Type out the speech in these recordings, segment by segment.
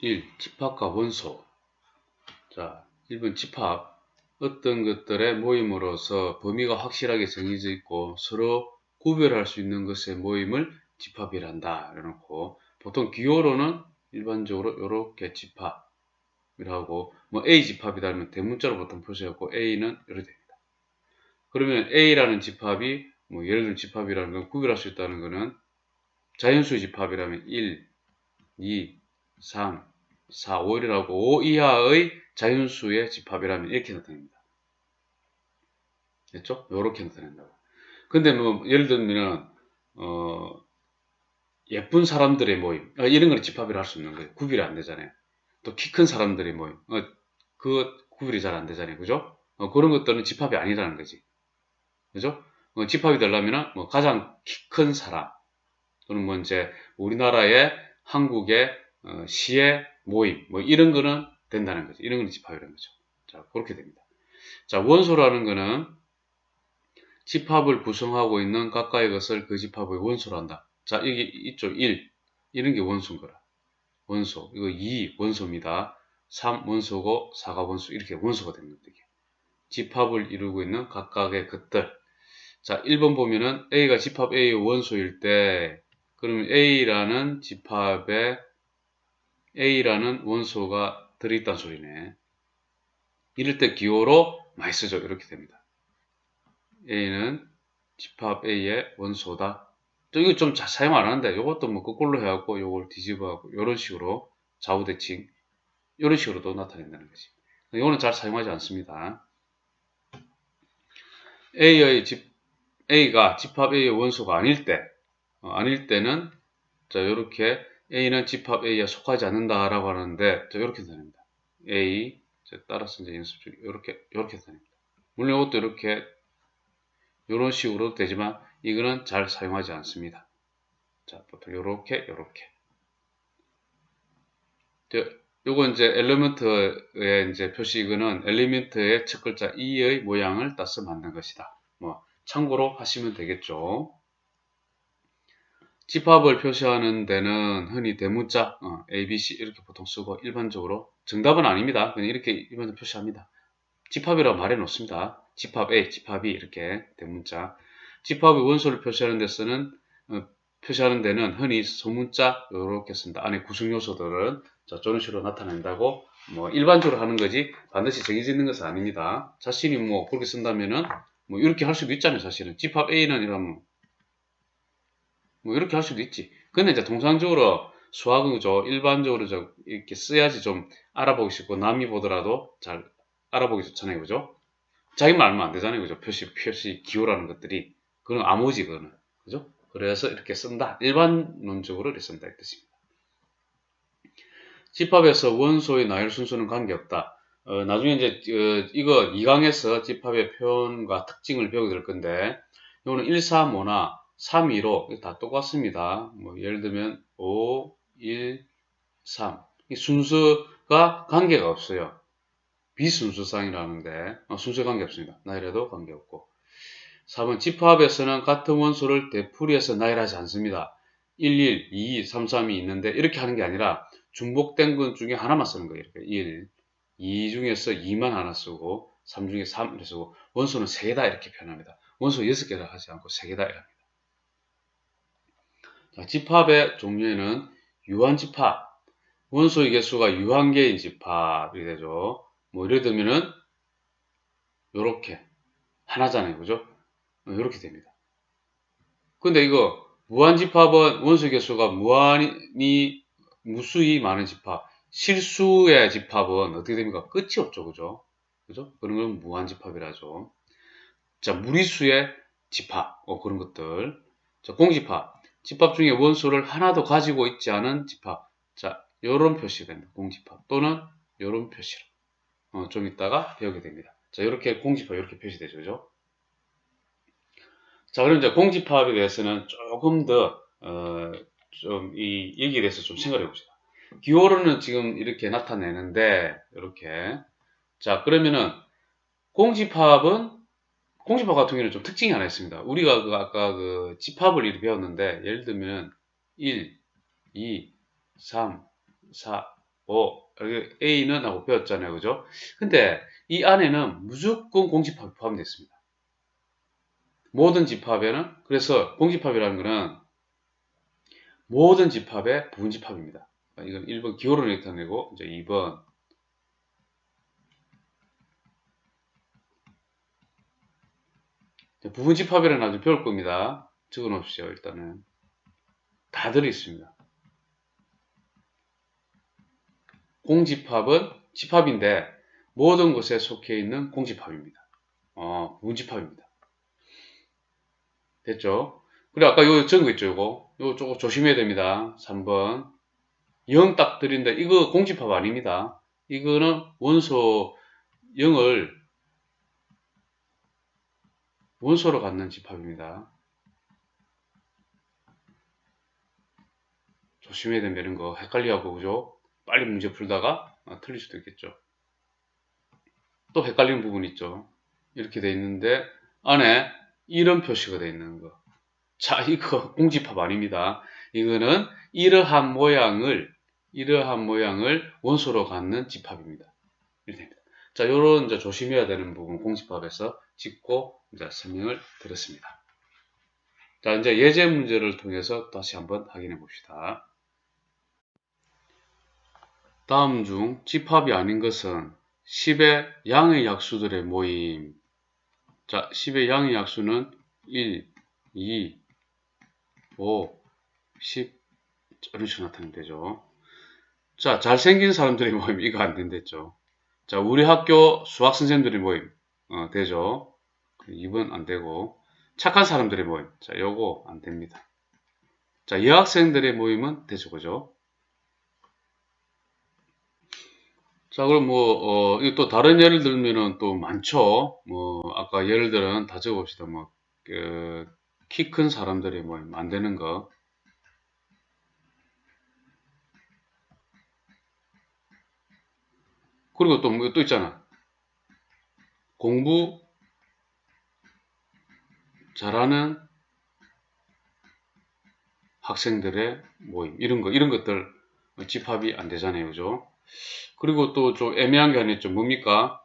1. 집합과 원소. 자, 1번 집합. 어떤 것들의 모임으로서 범위가 확실하게 정해져 있고 서로 구별할 수 있는 것의 모임을 집합이란다. 이래놓고 보통 기호로는 일반적으로 이렇게 집합이라고 뭐 A 집합이다 하면 대문자로 보통 표시하고 A는 이렇게 됩니다. 그러면 A라는 집합이 뭐 예를 들면 집합이라는 건 구별할 수 있다는 것은 자연수 집합이라면 1, 2, 3, 4, 5이라고 5 이하의 자연수의 집합이라면 이렇게 나타납니다. 됐죠? 이렇게 나타낸다고. 근데 뭐 예를 들면 어, 예쁜 사람들의 모임 어, 이런 걸 집합이라 할수 있는 거예요. 구별이 안 되잖아요. 또 키 큰 사람들의 모임 어, 그 구별이 잘 안 되잖아요. 그죠? 어, 그런 것들은 집합이 아니라는 거지. 그죠? 어, 집합이 되려면 뭐 가장 키 큰 사람 또는 뭐 이제 우리나라의 한국의 어, 시의 모임 뭐 이런 거는 된다는 거죠. 이런 거는 집합이라는 거죠. 자 그렇게 됩니다. 자 원소라는 거는 집합을 구성하고 있는 각각의 것을 그 집합의 원소로 한다. 자 여기 이쪽 1 이런 게 원소인 거라. 원소 이거 2 원소입니다. 3 원소고 4가 원소 이렇게 원소가 됩니다. 이게. 집합을 이루고 있는 각각의 것들. 자 1번 보면은 A가 집합 A의 원소일 때 그러면 A라는 집합에 A라는 원소가 들어있다는 소리네. 이럴 때 기호로 많이 쓰죠. 이렇게 됩니다. A는 집합 A의 원소다. 또 이거 좀 사용 안 하는데 이것도 뭐 거꾸로 해갖고 이걸 뒤집어 갖고 이런 식으로 좌우대칭 이런 식으로도 나타낸다는 거지. 이거는 잘 사용하지 않습니다. A의 집 A가 집합 A의 원소가 아닐 때 어, 아닐 때는 자 이렇게 A는 집합 A에 속하지 않는다라고 하는데 자 이렇게 되니다 A 자, 따라서 이제 연습 중에 이렇게 이렇게 되니다 물론 이것도 이렇게 이런 식으로 되지만 이거는 잘 사용하지 않습니다. 자 보통 이렇게 이렇게 요거 이제 엘리먼트의 이제 표시 이거는 엘리먼트의 첫 글자 E의 모양을 따서 만든 것이다. 뭐 참고로 하시면 되겠죠. 집합을 표시하는 데는 흔히 대문자 어, A, B, C 이렇게 보통 쓰고 일반적으로 정답은 아닙니다. 그냥 이렇게 일반적으로 표시합니다. 집합이라고 말해 놓습니다. 집합 A, 집합 B 이렇게 대문자. 집합의 원소를 표시하는 데서는 어, 표시하는 데는 흔히 소문자 이렇게 쓴다. 안에 구성 요소들은 자, 저런 식으로 나타낸다고 뭐 일반적으로 하는 거지 반드시 정해져 있는 것은 아닙니다. 자신이 뭐 그렇게 쓴다면은 뭐 이렇게 할 수도 있잖아요. 사실은 집합 A는 이러면 뭐 이렇게 할 수도 있지. 근데 이제 통상적으로 수학은 그죠. 일반적으로 저 이렇게 써야지 좀 알아보기 쉽고 남이 보더라도 잘 알아보기 좋잖아요. 그죠? 자기만 알면 안 되잖아요. 그죠? 표시, 표시, 기호라는 것들이. 그건 암호지, 그거는. 그죠? 그래서 이렇게 쓴다. 일반론적으로 이렇게 쓴다. 이 뜻입니다. 집합에서 원소의 나열 순서는 관계없다. 어, 나중에 이제 어, 이거 2강에서 집합의 표현과 특징을 배우게 될 건데 이거는 1, 4, 5나 3, 2로 다 똑같습니다. 뭐 예를 들면 5, 1, 3. 이 순서가 관계가 없어요. 비순서상이라는데 어, 순서 관계 없습니다. 나열해도 관계 없고 3은 집합에서는 같은 원소를 되풀이해서 나열하지 않습니다. 1, 1, 2, 3, 3이 있는데 이렇게 하는 게 아니라 중복된 것 중에 하나만 쓰는 거예요. 이렇게 1, 2 중에서 2만 하나 쓰고 3 중에 3 이렇게 쓰고 원소는 3개다 이렇게 표현합니다. 원소 6개라 하지 않고 3개다 이랍니다. 집합의 종류에는 유한집합, 원소의 개수가 유한개인 집합이 되죠. 뭐 예를 들면은 요렇게 하나잖아요. 그죠? 이렇게 어, 됩니다. 근데 이거 무한집합은 원소 개수가 무한이 무수히 많은 집합, 실수의 집합은 어떻게 됩니까? 끝이 없죠. 그죠? 그죠? 그런 건 무한집합이라죠. 자, 무리수의 집합, 어, 그런 것들. 자, 공집합. 집합 중에 원소를 하나도 가지고 있지 않은 집합. 자, 요런 표시가 됩니다. 공집합. 또는 요런 표시로. 어, 좀 이따가 배우게 됩니다. 자, 이렇게 공집합 이렇게 표시되죠. 그죠? 자, 그럼 이제 공집합에 대해서는 조금 더, 어, 좀, 이 얘기에 대해서 좀 생각해 봅시다. 기호로는 지금 이렇게 나타내는데, 이렇게. 자, 그러면은, 공집합은 공집합 같은 경우는 좀 특징이 하나 있습니다. 우리가 그 아까 그 집합을 이렇게 배웠는데 예를 들면 1, 2, 3, 4, 어, 여기 A는 하고 배웠잖아요. 그죠? 근데 이 안에는 무조건 공집합이 포함되어 있습니다. 모든 집합에는 그래서 공집합이라는 것은 모든 집합의 부분집합입니다. 이건 1번 기호를 나타내고 이제 2번 부분집합이라는 아주 배울 겁니다. 적어 놓으십시오. 일단은 다 들어있습니다. 공집합은 집합인데 모든 것에 속해 있는 공집합입니다. 어, 부분집합입니다. 됐죠? 그리고 아까 요 적은 거 있죠, 요거. 요거 조금 조심해야 됩니다. 3번. 0딱 드린다. 이거 공집합 아닙니다. 이거는 원소 0을 원소로 갖는 집합입니다. 조심해야. 이런 거 헷갈리하고 그죠? 빨리 문제 풀다가 아, 틀릴 수도 있겠죠. 또 헷갈리는 부분 있죠. 이렇게 돼 있는데 안에 이런 표시가 되어 있는 거. 자, 이거 공집합 아닙니다. 이거는 이러한 모양을 이러한 모양을 원소로 갖는 집합입니다. 이렇게 됩니다. 자, 요런 이제 조심해야 되는 부분 공집합에서 짚고 이제 설명을 드렸습니다. 자, 이제 예제 문제를 통해서 다시 한번 확인해 봅시다. 다음 중 집합이 아닌 것은 10의 양의 약수들의 모임. 자, 10의 양의 약수는 1, 2, 5, 10 이런 식으로 나타내면 되죠. 자, 잘생긴 사람들의 모임 이거 안 된댔죠. 자, 우리 학교 수학 선생님들의 모임 어, 되죠. 2번 안 되고 착한 사람들의 모임 자, 요거 안 됩니다. 자, 여학생들의 모임은 되죠, 그죠? 자, 그럼 뭐, 어, 또 다른 예를 들면은 또 많죠. 뭐, 아까 예를 들은 다 적어봅시다. 뭐, 그, 키 큰 사람들이 뭐, 안 되는 거. 그리고 또, 뭐, 또 있잖아. 공부 잘하는 학생들의 모임. 이런 거, 이런 것들 집합이 안 되잖아요. 그죠? 그리고 또 좀 애매한 게 아니었죠. 뭡니까?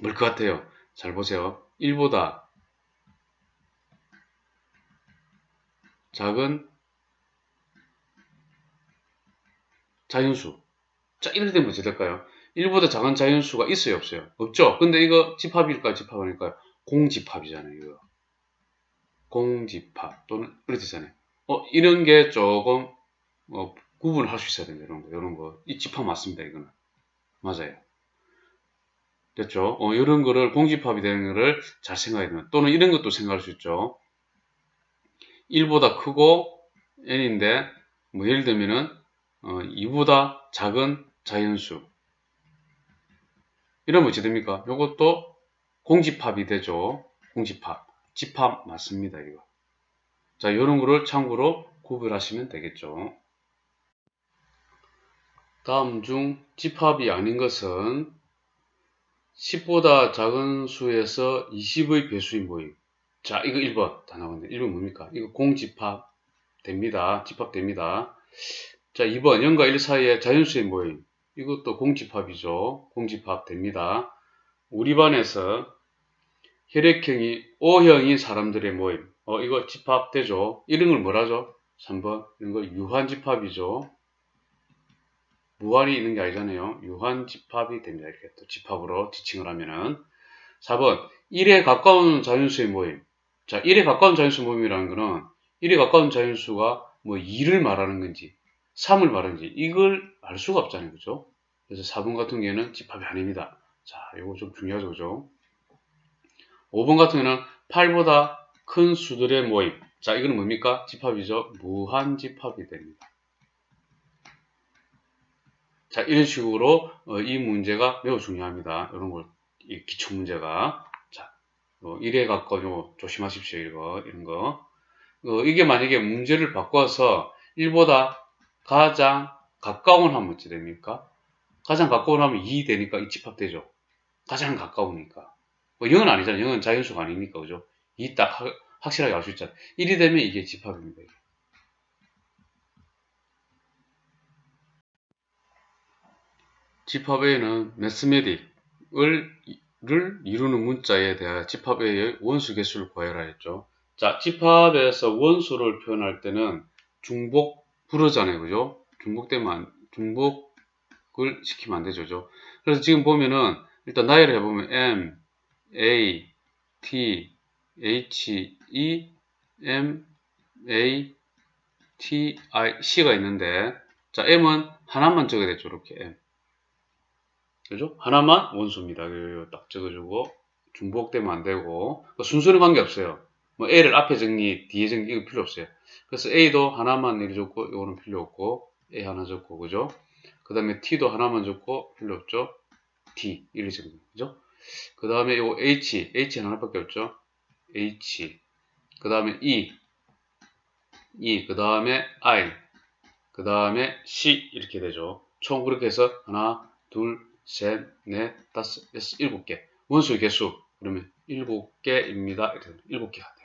뭘 것 같아요. 잘 보세요. 1보다 작은 자연수. 자, 이럴 때면 어떻게 될까요? 1보다 작은 자연수가 있어요, 없어요? 없죠? 근데 이거 집합일까요? 집합 아닐까요? 공집합이잖아요, 이거. 공집합. 또는, 이렇게 되잖아요. 어, 이런 게 조금, 어, 구분을 할수 있어야 된다. 이런 거, 이런 거. 이 집합 맞습니다. 이거는. 맞아요. 됐죠? 어, 이런 거를 공집합이 되는 거를 잘 생각해야 됩니다. 또는 이런 것도 생각할 수 있죠. 1보다 크고 n인데, 뭐 예를 들면은, 어, 2보다 작은 자연수. 이러면 어찌 됩니까? 이것도 공집합이 되죠. 공집합. 집합 맞습니다. 이거. 자, 이런 거를 참고로 구별하시면 되겠죠. 다음 중 집합이 아닌 것은 10보다 작은 수에서 20의 배수인 모임. 자, 이거 1번 다 나왔네. 1번 뭡니까? 이거 공집합 됩니다. 집합 됩니다. 자, 2번 0과 1 사이의 자연수의 모임. 이것도 공집합이죠. 공집합 됩니다. 우리 반에서 혈액형이 O형인 사람들의 모임. 어, 이거 집합되죠. 이런 걸 뭐라죠? 3번. 이런 거 유한집합이죠. 무한이 있는 게 아니잖아요. 유한 집합이 됩니다. 이렇게 또 집합으로 지칭을 하면은 4번 1에 가까운 자연수의 모임. 자, 1에 가까운 자연수 모임이라는 거는 1에 가까운 자연수가 뭐 2를 말하는 건지 3을 말하는지 이걸 알 수가 없잖아요. 그죠? 그래서 4번 같은 경우에는 집합이 아닙니다. 자, 이거 좀 중요하죠. 그죠? 5번 같은 경우는 8보다 큰 수들의 모임. 자, 이거는 뭡니까? 집합이죠. 무한 집합이 됩니다. 자, 이런 식으로 어, 이 문제가 매우 중요합니다. 이런 걸, 이 기초 문제가. 자, 어, 1에 가까워 조심하십시오. 이거, 이런 거. 어, 이게 만약에 문제를 바꿔서 1보다 가장 가까운 하면 어찌 됩니까? 가장 가까운 하면 2 되니까 이 집합되죠. 가장 가까우니까. 뭐 0은 아니잖아요. 0은 자연수가 아니니까, 그죠? 2 딱 확실하게 알 수 있잖아요. 1이 되면 이게 집합입니다. 집합 A는 매스매딕을 를 이루는 문자에 대하여 집합 A의 원수 개수를 구하여라 했죠. 자, 집합에서 원수를 표현할 때는 중복 부르잖아요. 그죠? 중복되면, 안- 중복을 시키면 안 되죠. 그죠? 그래서 지금 보면은, 일단 나열을 해보면 M, A, T, H, E, M, A, T, I, C가 있는데, 자, M은 하나만 적어야 되죠. 이렇게 M. 그죠? 하나만 원수입니다. 이거 딱 적어주고, 중복되면 안 되고, 그 순서는 관계없어요. 뭐 A를 앞에 정리, 뒤에 정리 이거 필요 없어요. 그래서 A도 하나만 이렇게 적고 이거는 필요 없고 A 하나 적고 그죠? 그 다음에 T도 하나만 적고 필요 없죠? T 이렇게 적는 그죠? 그 다음에 이거 H, H 하나밖에 없죠? H 그 다음에 E E 그 다음에 I 그 다음에 C 이렇게 되죠. 총 그렇게 해서 하나, 둘, 셋, 넷, 다섯, 여섯, 일곱 개 원수의 개수 그러면 일곱 개입니다. 이렇게 일곱 개가